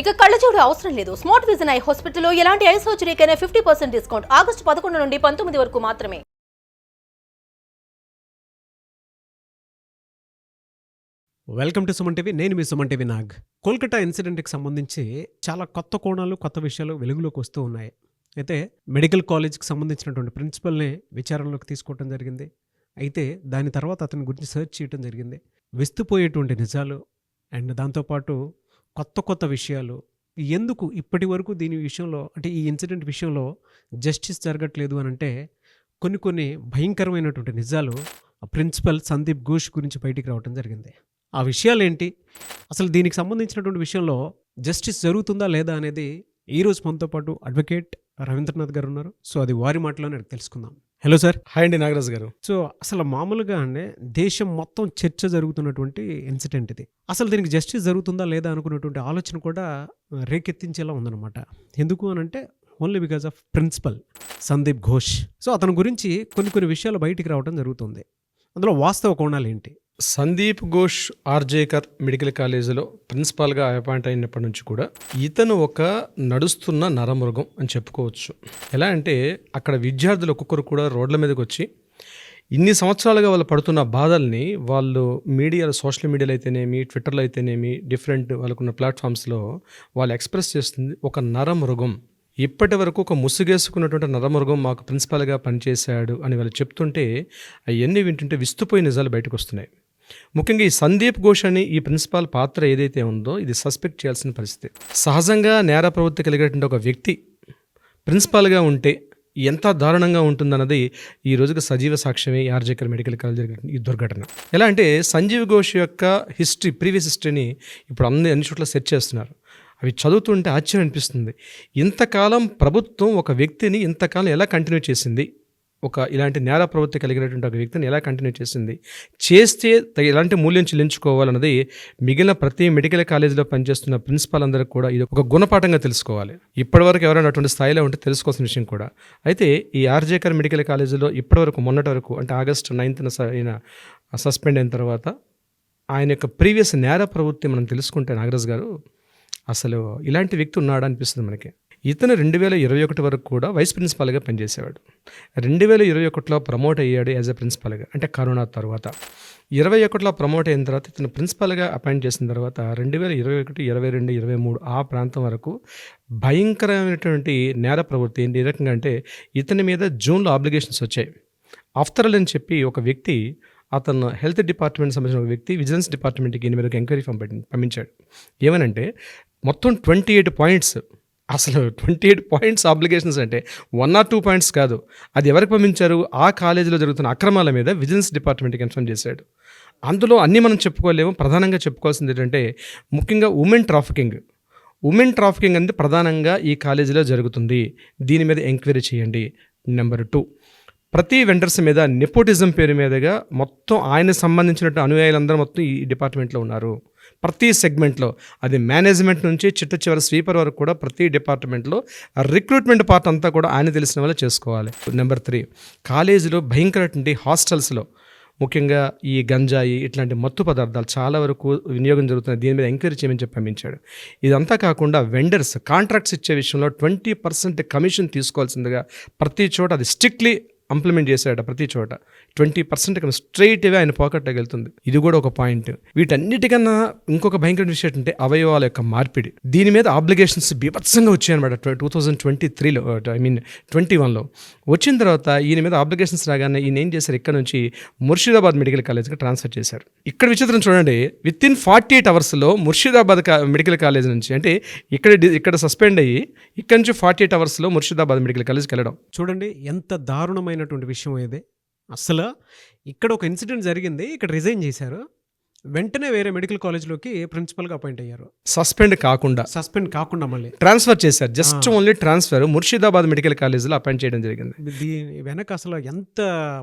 ఇక కళ్ళజోడు అవసరం లేదు. స్మార్ట్ విజన్ ఐ హాస్పిటల్లో ఎలాంటి ఐ సర్జరీకైనా ఫిఫ్టీ పర్సెంట్ డిస్కౌంట్. ఆగస్టు పదకొండు నుండి పంతొమ్మిది వరకు మాత్రమే. Welcome to Suman TV. నేను మీ సుమన్ టీవీ నాగ్. కోల్కతా ఇన్సిడెంట్కి సంబంధించి చాలా కొత్త కోణాలు కొత్త విషయాలు వెలుగులోకి వస్తూ ఉన్నాయి. అయితే మెడికల్ కాలేజ్కి సంబంధించినటువంటి ప్రిన్సిపల్ని విచారణలోకి తీసుకోవడం జరిగింది. అయితే దాని తర్వాత అతని గురించి సెర్చ్ చేయడం జరిగింది. విస్తుపోయేటువంటి నిజాలు అండ్ దాంతోపాటు కొత్త కొత్త విషయాలు. ఎందుకు ఇప్పటి వరకు దీని విషయంలో అంటే ఈ ఇన్సిడెంట్ విషయంలో జస్టిస్ జరగట్లేదు అని అంటే కొన్ని కొన్ని భయంకరమైనటువంటి నిజాలు ఆ ప్రిన్సిపల్ సందీప్ ఘోష్ గురించి బయటికి రావడం జరిగింది. ఆ విషయాలు ఏంటి అసలు దీనికి సంబంధించినటువంటి విషయంలో జస్టిస్ జరుగుతుందా లేదా అనేది ఈ రోజు మనతో పాటు అడ్వకేట్ రవీంద్రనాథ్ గారు ఉన్నారు. సో అది వారి మాటలోనే తెలుసుకుందాం. హలో సార్ హాయ్ అండి నాగరాజు గారు. సో అసలు మామూలుగా అండి దేశం మొత్తం చర్చ జరుగుతున్నటువంటి ఇన్సిడెంట్ ఇది. అసలు దీనికి జస్టిస్ జరుగుతుందా లేదా అనుకున్నటువంటి ఆలోచన కూడా రేకెత్తించేలా ఉందన్నమాట. ఎందుకు అని అంటే only because of principal Sandeep Ghosh so అతని గురించి కొన్ని కొన్ని విషయాలు బయటికి రావడం జరుగుతుంది. అందులో వాస్తవ కోణాలు ఏంటి సందీప్ ఘోష్ ఆర్జేకర్ మెడికల్ కాలేజీలో ప్రిన్సిపాల్గా అపాయింట్ అయినప్పటి నుంచి కూడా ఇతను ఒక నడుస్తున్న నరమృగం అని చెప్పుకోవచ్చు. ఎలా అంటే అక్కడ విద్యార్థులు ఒక్కొక్కరు కూడా రోడ్ల మీదకి వచ్చి ఇన్ని సంవత్సరాలుగా వాళ్ళు పడుతున్న బాధల్ని వాళ్ళు మీడియాలో సోషల్ మీడియాలో అయితేనేమి ట్విట్టర్లో అయితేనేమి డిఫరెంట్ వాళ్ళకున్న ప్లాట్ఫామ్స్లో వాళ్ళు ఎక్స్ప్రెస్ చేస్తుంది ఒక నరమృగం. ఇప్పటి వరకు ఒక ముసుగేసుకున్నటువంటి నరమృగం మాకు ప్రిన్సిపాల్గా పనిచేశాడు అని వాళ్ళు చెప్తుంటే అవన్నీ వింటుంటే విస్తుపోయి నిజాలు బయటకు వస్తున్నాయి. ముఖ్యంగా ఈ సందీప్ ఘోష్ అని ఈ ప్రిన్సిపాల్ పాత్ర ఏదైతే ఉందో ఇది సస్పెక్ట్ చేయాల్సిన పరిస్థితి. సహజంగా నేర ప్రవృత్తి కలిగేటువంటి ఒక వ్యక్తి ప్రిన్సిపాల్గా ఉంటే ఎంత దారుణంగా ఉంటుందన్నది ఈ రోజుకి సజీవ సాక్ష్యమే ఆర్జేకర్ మెడికల్ కాలేజ్ జరిగిన ఈ దుర్ఘటన. ఎలా అంటే సంజీవ్ ఘోష్ యొక్క హిస్టరీ ప్రీవియస్ హిస్టరీని ఇప్పుడు అన్ని అన్ని చోట్ల సెర్చ్ చేస్తున్నారు. అవి చదువుతుంటే ఆశ్చర్యం అనిపిస్తుంది. ఇంతకాలం ప్రభుత్వం ఒక వ్యక్తిని ఇంతకాలం ఎలా కంటిన్యూ చేసింది? ఒక ఇలాంటి నేర ప్రవృత్తి కలిగినటువంటి ఒక వ్యక్తిని ఎలా కంటిన్యూ చేసింది? చేస్తే ఎలాంటి మూల్యం చెల్లించుకోవాలన్నది మిగిలిన ప్రతి మెడికల్ కాలేజీలో పనిచేస్తున్న ప్రిన్సిపాల్ అందరికీ కూడా ఇది ఒక గుణపాఠంగా తెలుసుకోవాలి. ఇప్పటివరకు ఎవరైనా అటువంటి స్థాయిలో ఉంటే తెలుసుకోవాల్సిన విషయం కూడా. అయితే ఈ ఆర్జేకర్ మెడికల్ కాలేజీలో ఇప్పటివరకు మొన్నటి వరకు అంటే ఆగస్టు నైన్త్న ఆయన సస్పెండ్ అయిన తర్వాత ఆయన యొక్క ప్రీవియస్ నేర ప్రవృత్తి మనం తెలుసుకుంటే నాగరాజ్ గారు అసలు ఇలాంటి వ్యక్తి ఉన్నాడా అనిపిస్తుంది మనకి. ఇతను రెండు వేల ఇరవై ఒకటి వరకు కూడా వైస్ ప్రిన్సిపాల్గా పనిచేసేవాడు. రెండు వేల ఇరవై ఒకటిలో ప్రమోట్ అయ్యాడు యాజ్ ఎ ప్రిన్సిపాల్గా అంటే కరోనా తర్వాత. ఇరవై ఒకటిలో ప్రమోట్ అయిన తర్వాత ఇతను ప్రిన్సిపాల్గా అపాయింట్ చేసిన తర్వాత రెండు వేల ఇరవై ఒకటి ఇరవై రెండు ఇరవై మూడు ఆ ప్రాంతం వరకు భయంకరమైనటువంటి నేర ప్రవృత్తి ఏ రకంగా అంటే ఇతని మీద జూన్లో అప్లికేషన్స్ వచ్చాయి. ఆఫ్టర్ అని చెప్పి ఒక వ్యక్తి అతను హెల్త్ డిపార్ట్మెంట్ సంబంధించిన ఒక వ్యక్తి విజిలెన్స్ డిపార్ట్మెంట్కి ఈయన మీద ఒక ఎంక్వైరీ పంపించాడు. ఏమనంటే మొత్తం ట్వంటీ ఎయిట్ పాయింట్స్ అసలు ట్వంటీ ఎయిట్ పాయింట్స్ అప్లికేషన్స్ అంటే వన్ ఆర్ టూ పాయింట్స్ కాదు. అది ఎవరికి పంపించారు? ఆ కాలేజీలో జరుగుతున్న అక్రమాల మీద విజిలెన్స్ డిపార్ట్మెంట్కి ఇన్ఫార్మ్ చేశాడు. అందులో అన్నీ మనం చెప్పుకోలేము. ప్రధానంగా చెప్పుకోవాల్సింది ఏంటంటే ముఖ్యంగా ఉమెన్ ట్రాఫికింగ్. ఉమెన్ ట్రాఫికింగ్ అనేది ప్రధానంగా ఈ కాలేజీలో జరుగుతుంది. దీని మీద ఎంక్వైరీ చేయండి. Number two. ప్రతి వెండర్స్ మీద నెపోటిజం పేరు మీదగా మొత్తం ఆయన సంబంధించినట్టు అనుయాయులందరూ మొత్తం ఈ డిపార్ట్మెంట్లో ఉన్నారు. ప్రతి సెగ్మెంట్లో అది మేనేజ్మెంట్ నుంచి చిట్ట చివరి స్వీపర్ వరకు కూడా ప్రతి డిపార్ట్మెంట్లో రిక్రూట్మెంట్ పార్ట్ అంతా కూడా ఆయన తెలిసిన వాళ్ళు చేసుకోవాలి. నెంబర్ త్రీ కాలేజీలో భయంకరటువంటి హాస్టల్స్లో ముఖ్యంగా ఈ గంజాయి ఇట్లాంటి మత్తు పదార్థాలు చాలా వరకు వినియోగం జరుగుతుంది దీని మీద ఎంక్వైరీ చేయమని చెప్పి పంపించాడు. ఇదంతా కాకుండా వెండర్స్ కాంట్రాక్ట్స్ ఇచ్చే విషయంలో ట్వంటీ పర్సెంట్ కమిషన్ తీసుకోవాల్సిందిగా ప్రతి చోట అది స్ట్రిక్ట్లీ ఇంప్లిమెంట్ చేశాడు ప్రతి చోట. ట్వంటీ పర్సెంట్ కన్నా స్ట్రైట్గా ఆయన పాకెట్లోకి వెళ్తుంది. ఇది కూడా ఒక పాయింట్. వీటన్నిటికన్నా ఇంకొక భయంకర విషయం ఏంటంటే అవయవాల యొక్క మార్పిడి. దీని మీద ఆబ్లిగేషన్స్ బీభత్సంగా వచ్చాయన్నమాట టూ థౌజండ్ ట్వంటీ త్రీలో ఐ మీన్ ట్వంటీ వన్లో వచ్చిన తర్వాత ఈయన మీద ఆబ్లిగేషన్స్ రాగానే ఈయన ఏం చేశారు? ఇక్కడ నుంచి ముర్షిదాబాద్ మెడికల్ కాలేజ్కి ట్రాన్స్ఫర్ చేశారు. ఇక్కడ విచిత్రం చూడండి. విత్ ఇన్ ఫార్టీ ఎయిట్ అవర్స్లో ముర్షిదాబాద్ మెడికల్ కాలేజ్ నుంచి అంటే ఇక్కడ ఇక్కడ సస్పెండ్ అయ్యి ఇక్కడ నుంచి ఫార్టీ ఎయిట్ అవర్స్లో ముర్షిదాబాద్ మెడికల్ కాలేజ్కి వెళ్ళడం. చూడండి ఎంత దారుణమైన దారుణమైనటువంటి విషయం ఇది అసలు ఇక్కడ ఒక ఇన్సిడెంట్ జరిగింది. ఇక్కడ రిజైన్ చేశారు. వెంటనే వేరే మెడికల్ కాలేజ్లోకి ప్రిన్సిపల్గా అపాయింట్ అయ్యారు. సస్పెండ్ కాకుండా. సస్పెండ్ కాకుండా మళ్ళీ. ట్రాన్స్ఫర్ చేశారు. Just only transfer Murshidabad medical కాలేజీలో అపాయింట్ చేయడం జరిగింది. దీని వెనక అసలు ఎంత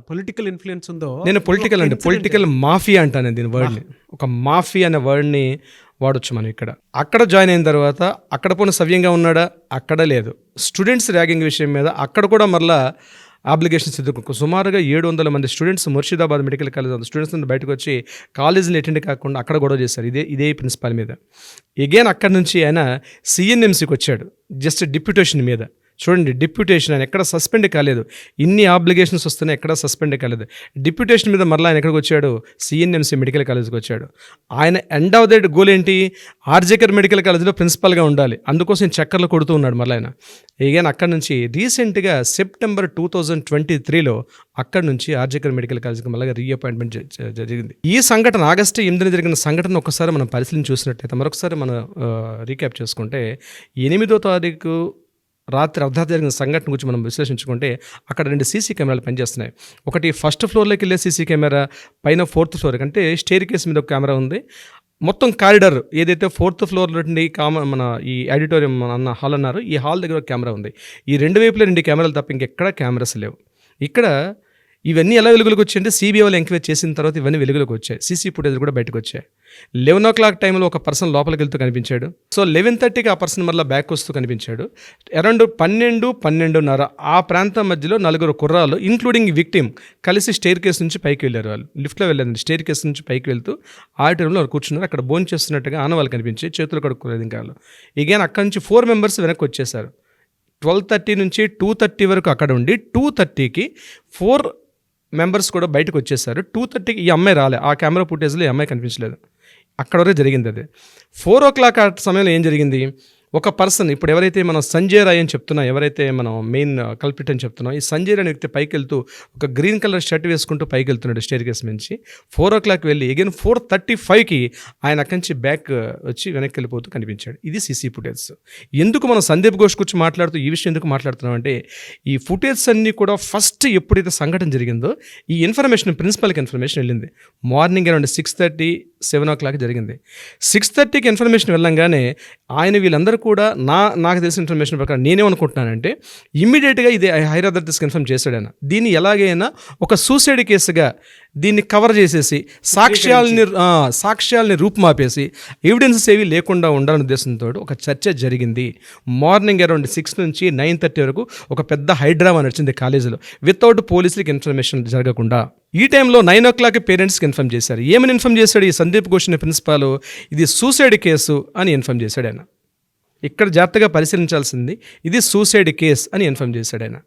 పొలిటికల్ ఇన్ఫ్లుయెన్స్ ఉందో. నేను పొలిటికల్ అండి పొలిటికల్ మాఫియా అంటాను దీని వర్డ్ని ఒక మాఫియా అనే వర్డ్ని వాడొచ్చు మనం ఇక్కడ. అక్కడ జాయిన్ అయిన తర్వాత అక్కడ పోనీ సవ్యంగా ఉన్నాడా? అక్కడ లేదు. స్టూడెంట్స్ ర్యాగింగ్ విషయం మీద అక్కడ కూడా మరలా అప్లికేషన్స్ ఎదుర్కొ సుమారుగా ఏడు వందల మంది students Murshidabad medical college students నుండి బయటకు వచ్చి కాలేజీని అటెండ్ కాకుండా అక్కడ గొడవ చేశారు. ఇదే ఇదే ప్రిన్సిపాల్ మీద. ఎగైన్ అక్కడి నుంచి ఆయన సిఎన్ఎంసీకి వచ్చాడు. జస్ట్ డిప్యూటేషన్ మీద. చూడండి డిప్యూటేషన్ ఆయన ఎక్కడ సస్పెండ్ కాలేదు. ఇన్ని ఆబ్లిగేషన్స్ వస్తున్నాయి ఎక్కడ సస్పెండ్ కాలేదు. డిప్యూటేషన్ మీద మరలా ఆయన ఎక్కడికి వచ్చాడు? సిఎన్ఎంసీ మెడికల్ కాలేజ్కి వచ్చాడు. ఆయన ఎండ్ ఆఫ్ దట్ గోల్ ఏంటి? ఆర్జేకర్ మెడికల్ కాలేజ్లో ప్రిన్సిపల్గా ఉండాలి. అందుకోసం చక్కర్లు కొడుతూ ఉన్నాడు మరలా ఆయన. ఎగైన్ అక్కడ నుంచి రీసెంట్గా సెప్టెంబర్ టూ థౌజండ్ ట్వంటీ త్రీలో అక్కడ నుంచి ఆర్జేకర్ మెడికల్ కాలేజ్కి మళ్ళీ రీఅపాయింట్మెంట్ జరిగింది. ఈ సంఘటన ఆగస్టు ఎనిమిదిన జరిగిన సంఘటన ఒకసారి మనం పరిశీలించి చూసినట్లయితే మరొకసారి మనం రీక్యాప్ చేసుకుంటే ఎనిమిదో తారీఖు రాత్రి అర్ధరాత్రి జరిగిన సంఘటన గురించి మనం విశ్లేషించుకుంటే అక్కడ రెండు సీసీ కెమెరాలు పనిచేస్తున్నాయి. ఒకటి ఫస్ట్ ఫ్లోర్లోకి వెళ్ళే సీసీ కెమెరా పైన ఫోర్త్ ఫ్లోర్ అంటే స్టేర్ కేస్ మీద ఒక కెమెరా ఉంది. మొత్తం కారిడార్ ఏదైతే ఫోర్త్ ఫ్లోర్లో నుండి కామ మన ఈ ఆడిటోరియం అన్న హాల్ అన్నారు ఈ హాల్ దగ్గర ఒక కెమెరా ఉంది. ఈ రెండు వైపులా రెండు కెమెరాలు తప్ప ఇంకెక్కడ కెమెరాస్ లేవు. ఇక్కడ ఇవన్నీ ఎలా వెలుగులోకి వచ్చాయంటే సిబిఐ వాళ్ళు ఎంక్వైరీ చేసిన తర్వాత ఇవన్నీ వెలుగులోకి వచ్చాయి. సీసీ ఫుటేజ్ కూడా బయటకు వచ్చాయి. లెవెన్ ఓ క్లాక్ టైంలో ఒక పర్సన్ లోపలికి వెళ్తూ కనిపించాడు. సో లెవెన్ థర్టీకి ఆ పర్సన్ మళ్ళీ బ్యాక్ వస్తూ కనిపించాడు. అరౌండ్ పన్నెండు పన్నెండున్నర ఆ ప్రాంతం మధ్యలో నలుగురు కుర్రాలు ఇంక్లూడింగ్ విక్టిమ్ కలిసి స్టేర్ కేస్ నుంచి పైకి వెళ్ళారు వాళ్ళు. లిఫ్ట్లో వెళ్ళారు స్టేర్ కేస్ నుంచి పైకి వెళ్తూ ఆడిటోరియంలో వాళ్ళు కూర్చున్నారు. అక్కడ భోజనం చేస్తున్నట్టుగా ఆనవాళ్ళు కనిపించి చేతులు కడుక్కోలేదు ఇంకా వాళ్ళు. ఇగైన్ అక్కడి నుంచి ఫోర్ మెంబర్స్ వెనక్కి వచ్చేసారు ట్వెల్వ్ థర్టీ నుంచి టూ థర్టీ వరకు అక్కడ ఉండి టూ థర్టీకి ఫోర్ మెంబర్స్ కూడా బయటకు వచ్చేసారు. టూ థర్టీకి ఈ అమ్మాయి రాలే. ఆ కెమెరా ఫుటేజ్లో ఈ అమ్మాయి కనిపించలేదు. అక్కడ వరకు జరిగింది అది. ఫోర్ ఓ క్లాక్ ఆ సమయంలో ఏం జరిగింది? ఒక పర్సన్ ఇప్పుడు ఎవరైతే మనం సంజయ్ రాయ్ అని చెప్తున్నాం ఎవరైతే మనం మెయిన్ కల్పిట్ అని చెప్తున్నాం ఈ సంజయ్ రాయ్ అనే వ్యక్తి పైకి వెళ్తూ ఒక గ్రీన్ కలర్ షర్ట్ వేసుకుంటూ పైకి వెళ్తున్నాడు స్టేర్ కేస్ నుంచి. ఫోర్ ఓ క్లాక్ వెళ్ళి అగైన్ ఫోర్ థర్టీ ఫైవ్కి ఆయన అక్కడి నుంచి బ్యాక్ వచ్చి వెనక్కి వెళ్ళిపోతూ కనిపించాడు. ఇది సీసీ ఫుటేజ్. ఎందుకు మనం సందీప్ ఘోష్ గురించి మాట్లాడుతూ ఈ విషయం ఎందుకు మాట్లాడుతున్నాం అంటే ఈ ఫుటేజ్ అన్నీ కూడా ఫస్ట్ ఎప్పుడైతే సంఘటన జరిగిందో ఈ ఇన్ఫర్మేషన్ ప్రిన్సిపల్కి ఇన్ఫర్మేషన్ వెళ్ళింది. Morning around six thirty seven o'clock జరిగింది. సిక్స్ థర్టీకి ఇన్ఫర్మేషన్ వెళ్ళంగానే ఆయన వీళ్ళందరూ కూడా నా నాకు తెలిసిన ఇన్ఫర్మేషన్ ప్రకారం నేనేమనుకుంటున్నానంటే ఇమ్మీడియట్గా ఇది హైదరాబాద్ తీసుకు ఇన్ఫర్మ్ చేశాడు ఆయన. దీన్ని ఎలాగైనా ఒక సూసైడ్ కేసుగా దీన్ని కవర్ చేసేసి సాక్ష్యాలని సాక్ష్యాలని రూపుమాపేసి ఎవిడెన్సెస్ ఏవి లేకుండా ఉండాలనే ఉద్దేశంతో ఒక చర్చ జరిగింది. మార్నింగ్ అరౌండ్ సిక్స్ నుంచి నైన్ థర్టీ వరకు ఒక పెద్ద హైడ్రామా నడిచింది కాలేజీలో. వితౌట్ పోలీసులకి ఇన్ఫర్మేషన్ జరగకుండా. ఈ టైంలో నైన్ ఓ క్లాక్ పేరెంట్స్కి ఇన్ఫర్మ్ చేశారు. ఏమని ఇన్ఫర్మ్ చేశాడు ఈ సందీప్ ఘోష్ ప్రిన్సిపాల్ ఇది సూసైడ్ కేసు అని ఇన్ఫర్మ్ చేశాడు ఆయన. ఇక్కడ జాగ్రత్తగా పరిశీలించాల్సింది ఇది సూసైడ్ కేస్ అని ఇన్ఫర్మ్ చేశాడు ఆయన.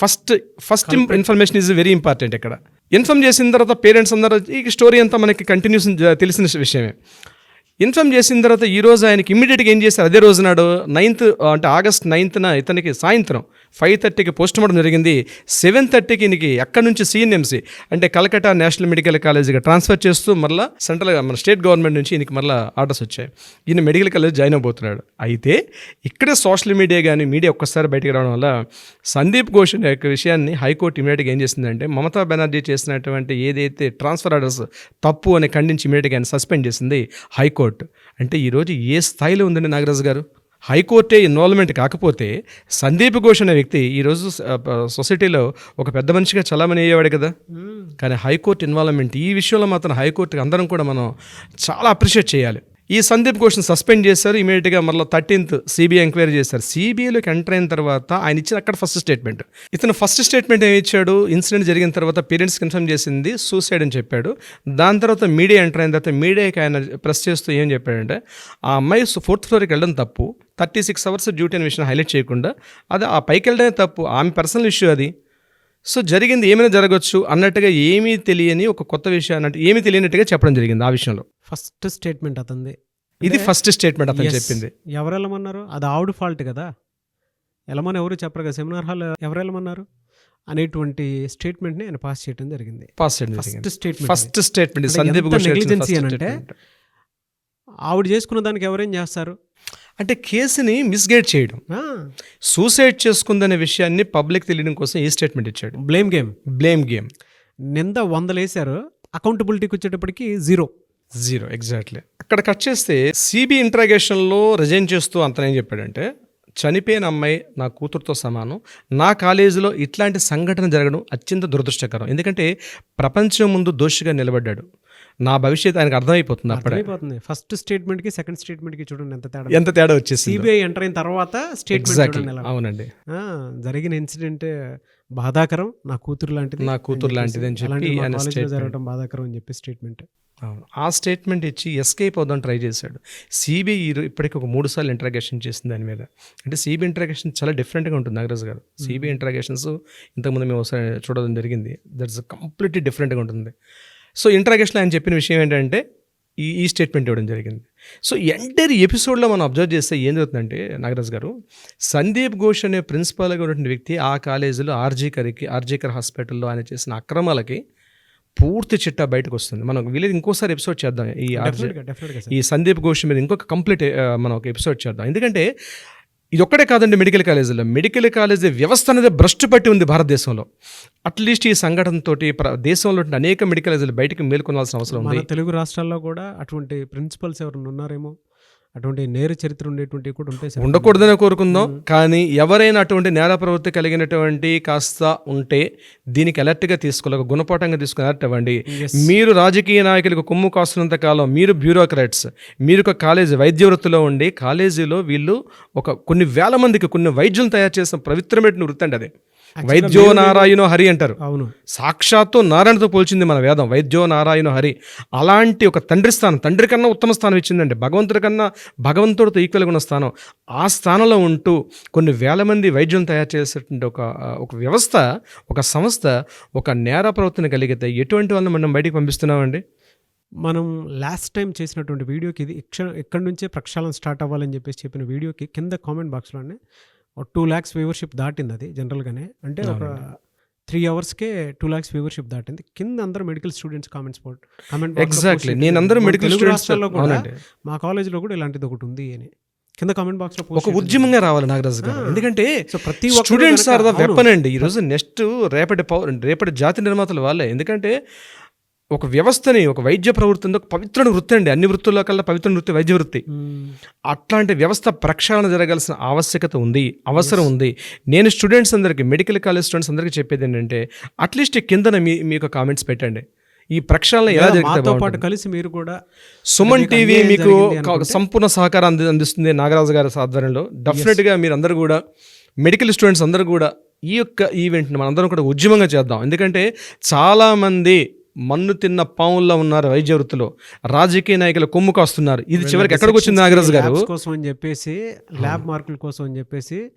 First first information is very important ఇక్కడ. ఇన్ఫామ్ చేసిన తర్వాత పేరెంట్స్ అందరూ ఈ స్టోరీ అంతా మనకి కంటిన్యూస్ తెలిసిన విషయమే. ఇన్ఫామ్ చేసిన తర్వాత ఈ రోజు ఆయనకి ఇమ్మీడియట్గా ఏం చేశారు? అదే రోజు నాడు నైన్త్ అంటే ఆగస్ట్ నైన్త్న ఇతనికి సాయంత్రం ఫైవ్ థర్టీకి పోస్ట్ మార్టం జరిగింది. సెవెన్ థర్టీకి ఈయనకి అక్కడ నుంచి సిఎన్ఎంసీ అంటే కలకట్టా నేషనల్ మెడికల్ కాలేజీగా ట్రాన్స్ఫర్ చేస్తూ మళ్ళీ సెంట్రల్ మన స్టేట్ గవర్నమెంట్ నుంచి ఈయనకి మళ్ళీ ఆర్డర్స్ వచ్చాయి. ఈయన మెడికల్ కాలేజ్ జాయిన్ అవబోతున్నాడు. అయితే ఇక్కడే సోషల్ మీడియా కానీ మీడియా ఒక్కసారి బయటికి రావడం వల్ల సందీప్ ఘోష్ యొక్క విషయాన్ని హైకోర్టు ఇమీడియట్గా ఏం చేసిందంటే మమతా బెనర్జీ చేసినటువంటి ఏదైతే ట్రాన్స్ఫర్ ఆర్డర్స్ తప్పు అని ఖండించి ఇమీడియట్గా ఆయన సస్పెండ్ చేసింది హైకోర్టు. అంటే ఈరోజు ఏ స్థాయిలో ఉందండి నాగరాజు గారు? హైకోర్టే ఇన్వాల్వ్మెంట్ కాకపోతే సందీప్ ఘోష్ అనే వ్యక్తి ఈరోజు సొసైటీలో ఒక పెద్ద మనిషిగా చలామణి అయ్యేవాడు కదా? కానీ హైకోర్టు ఇన్వాల్వ్మెంట్ ఈ విషయంలో మాత్రం హైకోర్టుకి అందరం కూడా మనం చాలా అప్రిషియేట్ చేయాలి. ఈ సందీప్ ఘోష్ని సస్పెండ్ చేశారు. ఇమీడియట్గా మళ్ళీ థర్టీన్త్ సిబిఐ ఎంక్వైరీ చేశారు. సిబిఐలోకి ఎంటర్ అయిన తర్వాత ఆయన ఇచ్చిన అక్కడ ఫస్ట్ స్టేట్మెంట్. ఇతను ఫస్ట్ స్టేట్మెంట్ ఏమి ఇచ్చాడు? ఇన్సిడెంట్ జరిగిన తర్వాత పేరెంట్స్ కన్ఫర్మ్ చేసింది సూసైడ్ అని చెప్పాడు. దాని తర్వాత మీడియా ఎంటర్ అయిన తర్వాత మీడియాకి ఆయన ప్రెస్ చేస్తూ ఏం చెప్పాడంటే ఆ అమ్మాయి ఫోర్త్ ఫ్లోర్కి వెళ్ళడం తప్పు. థర్టీ సిక్స్ అవర్స్ డ్యూటీ అనే విషయం హైలైట్ చేయకుండా అది ఆ పైకి వెళ్ళడమే తప్పు. ఆమె పర్సనల్ ఇష్యూ అది. సో జరిగింది ఏమైనా జరగచ్చు అన్నట్టుగా ఏమీ తెలియని ఒక కొత్త విషయం అన్నట్టు ఏమీ తెలియనట్టుగా చెప్పడం జరిగింది ఆ విషయంలో. ఫస్ట్ స్టేట్మెంట్ అతంది. ఇది ఫస్ట్ స్టేట్మెంట్ అతను. చెప్పింది. ఎవరు వెళ్ళమన్నారు? అది ఆవిడ ఫాల్ట్ కదా. వెళ్ళమని ఎవరు చెప్పరు కదా. సెమినార్ హాల్ ఎవరు వెళ్ళమన్నారు? అనేటువంటి స్టేట్మెంట్ని ఆయన పాస్ చేయడం జరిగింది. పాస్ చేయడం first statement first statement Sandeep. ఆవిడ చేసుకున్న దానికి ఎవరేం చేస్తారు? అంటే కేసుని మిస్గైడ్ చేయడం. సూసైడ్ చేసుకుందనే విషయాన్ని పబ్లిక్ తెలియడం కోసం ఈ స్టేట్మెంట్ ఇచ్చాడు? Blame game. Blame game. నింద వందలేశారు. అకౌంటబిలిటీకి వచ్చేటప్పటికి జీరో. Zero exactly. అక్కడ కట్ చేస్తే సిబి ఇంట్రాగేషన్లో రిజైన్ చేస్తూ అంతనేం చెప్పాడంటే చనిపోయిన అమ్మాయి నా కూతురుతో సమానం. నా కాలేజీలో ఇట్లాంటి సంఘటన జరగడం అత్యంత దురదృష్టకరం. ఎందుకంటే ప్రపంచం ముందు దోషిగా నిలబడ్డాడు. నా భవిష్యత్తు ఆయనకు అర్థమైపోతుంది అప్పుడే. అర్థమైపోతుంది. ఫస్ట్ స్టేట్మెంట్కి సెకండ్ స్టేట్మెంట్కి చూడండి ఎంత తేడా ఎంత తేడా వచ్చేసి సిబిఐ ఎంటర్ అయిన తర్వాత స్టేట్మెంట్. అవునండి. జరిగిన ఇన్సిడెంట్ బాధాకరం నా కూతురు లాంటిది నా కూతురు లాంటిది అని చెప్పి. జరగడం బాధాకరం అని చెప్పి స్టేట్మెంట్ అవును. ఆ స్టేట్మెంట్ ఇచ్చి ఎస్కేప్ అవుదాం ట్రై చేశాడు. సిబిఐ ఇప్పటికి ఒక మూడు సార్లు ఇంటరాగేషన్ చేసింది దాని మీద. అంటే సిబిఐ ఇంటరాగేషన్ చాలా డిఫరెంట్గా ఉంటుంది నాగరాజ్ గారు. సిబిఐ ఇంటరాగేషన్స్ ఇంతకుముందు మేము ఒకసారి చూడడం జరిగింది. దట్స్ కంప్లీట్లీ డిఫరెంట్గా ఉంటుంది. సో ఇంటరాగేషన్లో ఆయన చెప్పిన విషయం ఏంటంటే ఈ ఈ స్టేట్మెంట్ ఇవ్వడం జరిగింది. సో ఎంటైర్ ఎపిసోడ్లో మనం అబ్జర్వ్ చేస్తే ఏం జరుగుతుందంటే నాగరాజ్ గారు సందీప్ ఘోష్ అనే ప్రిన్సిపాల్గా ఉన్నటువంటి వ్యక్తి ఆ కాలేజీలో ఆర్జీకర్కి ఆర్జీకర్ హాస్పిటల్లో ఆయన చేసిన అక్రమాలకి పూర్తి చిట్టా బయటకు వస్తుంది. మనం వీలేదు ఇంకోసారి ఎపిసోడ్ చేద్దాం. ఈ ఈ సందీప్ ఘోష్ మీద ఇంకొక కంప్లీట్ మనం ఒక ఎపిసోడ్ చేద్దాం. ఎందుకంటే ఇది ఒక్కడే కాదండి మెడికల్ కాలేజీలో. మెడికల్ కాలేజీ వ్యవస్థ అనేది భ్రష్టు పట్టి ఉంది భారతదేశంలో. అట్లీస్ట్ ఈ సంఘటనతో దేశంలో అనేక మెడికల్ కాలేజీలు బయటకు మేల్కొనాల్సిన అవసరం ఉంది. తెలుగు రాష్ట్రాల్లో కూడా అటువంటి ప్రిన్సిపల్స్ ఎవరైనా ఉన్నారేమో? అటువంటి నేర చరిత్ర ఉండేటువంటి కూడా ఉంటాయి సార్ ఉండకూడదని కోరుకుందాం. కానీ ఎవరైనా అటువంటి నేర ప్రవృత్తి కలిగినటువంటి కాస్త ఉంటే దీనికి అలర్ట్గా తీసుకోవాలి ఒక గుణపాఠంగా తీసుకుని అలర్ట్ అవ్వండి. మీరు రాజకీయ నాయకులకు కొమ్ము కాస్తున్నంత కాలం మీరు బ్యూరోక్రాట్స్ మీరు ఒక కాలేజీ వైద్య వృత్తిలో ఉండి కాలేజీలో వీళ్ళు ఒక కొన్ని వేల మందికి కొన్ని వైద్యులను తయారు చేసిన పవిత్రమైన వృత్తి అండి అది. వైద్యో నారాయణో హరి అంటారు. అవును. సాక్షాత్తు నారాయణతో పోల్చింది మన వేదం. వైద్యో నారాయణ హరి అలాంటి ఒక తండ్రి స్థానం తండ్రి కన్నా ఉత్తమ స్థానం ఇచ్చిందండి. భగవంతుడి కన్నా భగవంతుడితో ఈక్వల్గా ఉన్న స్థానం. ఆ స్థానంలో ఉంటూ కొన్ని వేల మంది వైద్యులను తయారు చేసేటువంటి ఒక ఒక వ్యవస్థ ఒక సంస్థ ఒక నేర ప్రవర్తన కలిగితే ఎటువంటి వాళ్ళని మనం బయటికి పంపిస్తున్నామండి? మనం లాస్ట్ టైం చేసినటువంటి వీడియోకి ఇది ఇక్కడి నుంచే ప్రక్షాళన స్టార్ట్ అవ్వాలని చెప్పేసి చెప్పిన వీడియోకి కింద కామెంట్ బాక్స్లోనే ఒక టూ ల్యాక్స్ వ్యూవర్షిప్ దాటింది అది జనరల్గానే. అంటే ఒక త్రీ అవర్స్కే టూ ల్యాక్స్ వ్యూవర్షిప్ దాటింది. కింద అందరూ medical students comments comment Exactly. నేను అందరూ students రాష్ట్రాల్లో కూడా. మా కాలేజీలో కూడా ఇలాంటిది ఒకటి ఉంది అని. కింద కామెంట్ బాక్స్లో ఒక ఉద్యమంగా రావాలి నాగరాజు గారు. ఎందుకంటే సో ప్రతి స్టూడెంట్స్ ఆర్ ద. వెపన్ అండి. ఈరోజు నెక్స్ట్ రేపటి పౌ రేపటి జాతి నిర్మాతలు వాళ్ళే. ఎందుకంటే ఒక వ్యవస్థని ఒక వైద్య ప్రవృత్తి ఒక పవిత్ర వృత్తి అండి. అన్ని వృత్తుల్లో కల్లా పవిత్ర వృత్తి వైద్య వృత్తి. అట్లాంటి వ్యవస్థ ప్రక్షాళన జరగాల్సిన ఆవశ్యకత ఉంది అవసరం ఉంది. నేను స్టూడెంట్స్ అందరికీ మెడికల్ కాలేజ్ స్టూడెంట్స్ అందరికీ చెప్పేది ఏంటంటే అట్లీస్ట్ కిందన మీ మీ యొక్క కామెంట్స్ పెట్టండి. ఈ ప్రక్షాళన ఎలా లేదా జరిగితే మాతో బాగుంటుంది? పాటు కలిసి మీరు కూడా సుమన్ మీకు టీవీ మీకు సంపూర్ణ సహకారం అంది అందిస్తుంది నాగరాజు గారి ఆధ్వర్యంలో. డెఫినెట్గా మీరు అందరూ కూడా మెడికల్ స్టూడెంట్స్ అందరూ కూడా ఈ యొక్క ఈవెంట్ని మనందరం కూడా ఉద్యమంగా చేద్దాం. ఎందుకంటే చాలామంది మన్ను తిన్న పావుల్లో ఉన్నారు వైద్య వృత్తిలో రాజకీయ నాయకులు కొమ్ము కాస్తున్నారు. ఇది చివరికి ఎక్కడికి వచ్చింది నాగరాజు గారు? కోసం అని చెప్పేసి ల్యాబ్ మార్కుల కోసం అని చెప్పేసి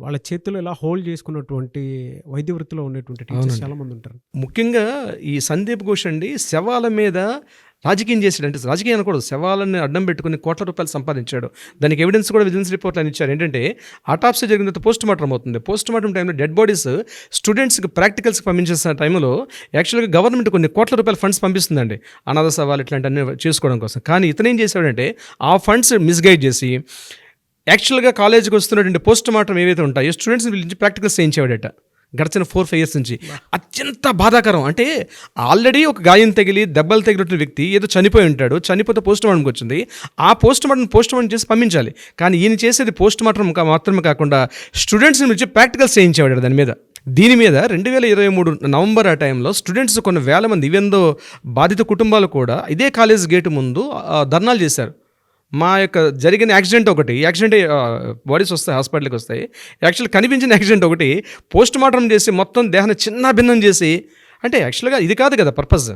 వాళ్ళ చేతులు ఇలా హోల్డ్ చేసుకున్నటువంటి వైద్య వృత్తిలో ఉండేటువంటి టీచర్స్ చాలా మంది ఉంటారు. ముఖ్యంగా ఈ సందీప్ ఘోష్ అండి శవాల మీద రాజకీయం చేశాడంటే రాజకీయం అనకూడదు. శవాలని అడ్డం పెట్టుకుని కోట్ల రూపాయలు సంపాదించాడు. దానికి ఎవిడెన్స్ కూడా విజిలెన్స్ రిపోర్ట్ అని ఇచ్చారు. ఏంటంటే ఆటాప్సీ జరిగిన తర్వాత పోస్ట్ మార్టం అవుతుంది పోస్ట్ మార్టం టైంలో డెడ్ బాడీస్ స్టూడెంట్స్కి ప్రాక్టికల్స్కి పంపించేసిన టైంలో యాక్చువల్గా గవర్నమెంట్ కొన్ని కోట్ల రూపాయల ఫండ్స్ పంపిస్తుందండి. అనాథ సవాలు ఇట్లాంటివన్నీ చేసుకోవడం కోసం. కానీ ఇతను ఏం చేశాడంటే ఆ ఫండ్స్ మిస్గైడ్ చేసి యాక్చువల్గా కాలేజీకి వస్తున్నటువంటి పోస్ట్ మార్టం ఏవైతే ఉంటాయో స్టూడెంట్స్ పిలిచి ప్రాక్టికల్స్ చేయించేవాడట. గడిచిన ఫోర్ ఫైవ్ ఇయర్స్ నుంచి. అత్యంత బాధాకరం. అంటే ఆల్రెడీ ఒక గాయం తగిలి దెబ్బలు తగిలిన వ్యక్తి ఏదో చనిపోయి ఉంటాడు చనిపోతే పోస్ట్ మార్టంకి వచ్చింది. ఆ పోస్ట్ మార్టం పోస్ట్ మార్టం చేసి పంపించాలి. కానీ ఈయన చేసేది పోస్ట్ మార్టం మాత్రమే కాకుండా స్టూడెంట్స్ని పిలిచి ప్రాక్టికల్స్ చేయించేవాడు దాని మీద. దీని మీద రెండు వేల ఇరవై మూడు నవంబర్ ఆ టైంలో స్టూడెంట్స్ కొన్ని వేల మంది ఇవెందో బాధిత కుటుంబాలు కూడా ఇదే కాలేజ్ గేటు ముందు ధర్నాలు చేశారు. మా యొక్క జరిగిన యాక్సిడెంట్ ఒకటి యాక్సిడెంట్ బాడీస్ వస్తాయి హాస్పిటల్కి వస్తాయి. యాక్చువల్ కనిపించిన యాక్సిడెంట్ ఒకటి పోస్ట్ మార్టం చేసి మొత్తం దేహాన్ని చిన్న భిన్నం చేసి అంటే యాక్చువల్గా ఇది కాదు కదా పర్పస్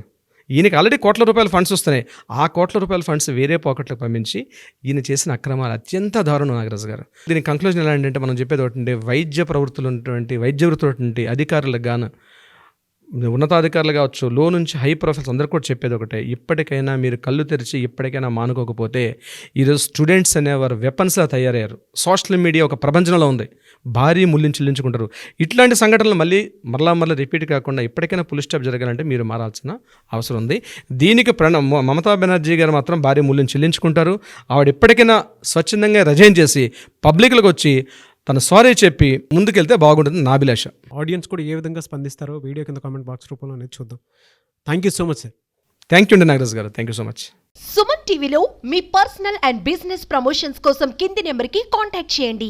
ఈయనకి ఆల్రెడీ కోట్ల రూపాయల ఫండ్స్ వస్తున్నాయి. ఆ కోట్ల రూపాయల ఫండ్స్ వేరే పాకెట్లకు పంపించి ఈయన చేసిన అక్రమాలు అత్యంత దారుణం నాగరాజు గారు. దీని కంక్లూజన్ ఎలా అంటే మనం చెప్పేది ఒకటి వైద్య ప్రవృత్తులు ఉన్నటువంటి వైద్య వృత్తులు అధికారులకు గాను ఉన్నతాధికారులు కావచ్చు లో నుంచి హై ప్రొఫైల్స్ అందరు కూడా చెప్పేది ఒకటే ఇప్పటికైనా మీరు కళ్ళు తెరిచి ఇప్పటికైనా మానుకోకపోతే ఈరోజు స్టూడెంట్స్ అనేవారు వెపన్స్లా తయారయ్యారు. సోషల్ మీడియా ఒక ప్రపంచంలో ఉంది. భారీ ముళ్ళుని చెల్లించుకుంటారు. ఇట్లాంటి సంఘటనలు మళ్ళీ మరలా మరలా రిపీట్ కాకుండా ఇప్పటికైనా పులి స్టాప్ జరగాలంటే మీరు మారాల్సిన అవసరం ఉంది. దీనికి ప్రణం మమతా బెనర్జీ గారు మాత్రం భారీ ముల్యం చెల్లించుకుంటారు. ఆవిడ ఇప్పటికైనా స్వచ్ఛందంగా రజైన్ చేసి పబ్లిక్లకు వచ్చి తన సారీ చెప్పి ముందుకెళ్తే బాగుంటుంది నా అభిలాష. ఆడియన్స్ కూడా ఏ విధంగా స్పందిస్తారో వీడియో కింద కామెంట్ బాక్స్ రూపంలో అనేది చూద్దాం. Thank you so much sir thank you అండి Nagaraj garu. Thank you so much Suman టీవీలో మీ పర్సనల్ అండ్ బిజినెస్ ప్రమోషన్స్ కోసం కింది నెంబర్కి కాంటాక్ట్ చేయండి.